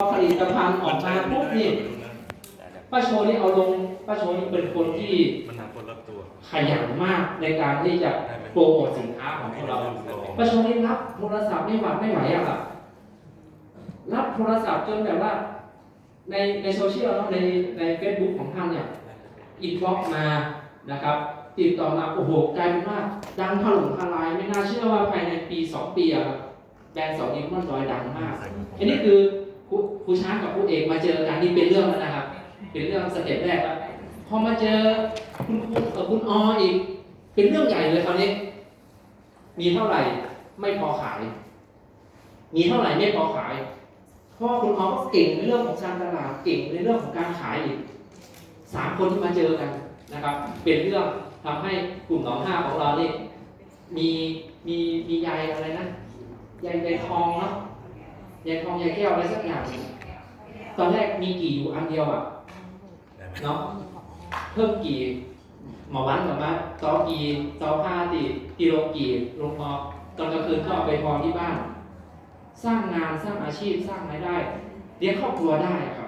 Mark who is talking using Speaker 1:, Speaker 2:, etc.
Speaker 1: พอผลิตภัณฑ์ออกมาปุ๊บนี่ป้าโชนี่เอาลงป้าโชนี่เป็นคนที่
Speaker 2: มันหาคนรับตัว
Speaker 1: ขยันมากในการที่จะโปรโมทสินค้าของเราป้าโชนี่รับโทรศัพท์ไม่หวัดไม่ไหวอะครับรับโทรศัพท์จนแบบว่า ในในโซเชียลเนอะในในเฟซบุ๊กของท่านเนี่ยอินบ็อกมานะครับ ติดต่อมาโอ้โหกลายเป็นว่าดังถล่มทลายไม่น่าเชื่อว่าภายในปีสองปีอะครับแบรนด์สองนิ้วมันลอยดังมาก อันนี้คือ ครูครูช้างกับครูเอกมาเจอกันนี่เป็นเรื่องแล้วนะครับ เป็นเรื่องสเต็ปแรกแล้วพอมาเจอคุณครูกับคุณออีก เป็นเรื่องใหญ่เลยคราวนี้ มีเท่าไหร่ไม่พอขาย มีเท่าไหร่ไม่พอขายเพราะว่าคุณออก็เก่งในเรื่องของการตลาดเก่งในเรื่องของการขายอีกสามคนที่มาเจอกันนะครับ เป็นเรื่องทำให้กลุ่มหนองห้าของเราเนี่ยมีมีมีใยอะไรนะใยใยทองเนาะใยทองใยแก้วอะไรสักอย่าง ตอนแรกมีกี่อยู่อันเดียวอะเนาะเพิ่มกี่หมอวันกับมาจอกี่จอผ้าติกิโลกี่ลงพอตอนกลางคืนก็เอาไปพอที่บ้าน สร้างงานสร้างอาชีพสร้างรายได้เลี้ยงครอบครัวได้อะครับ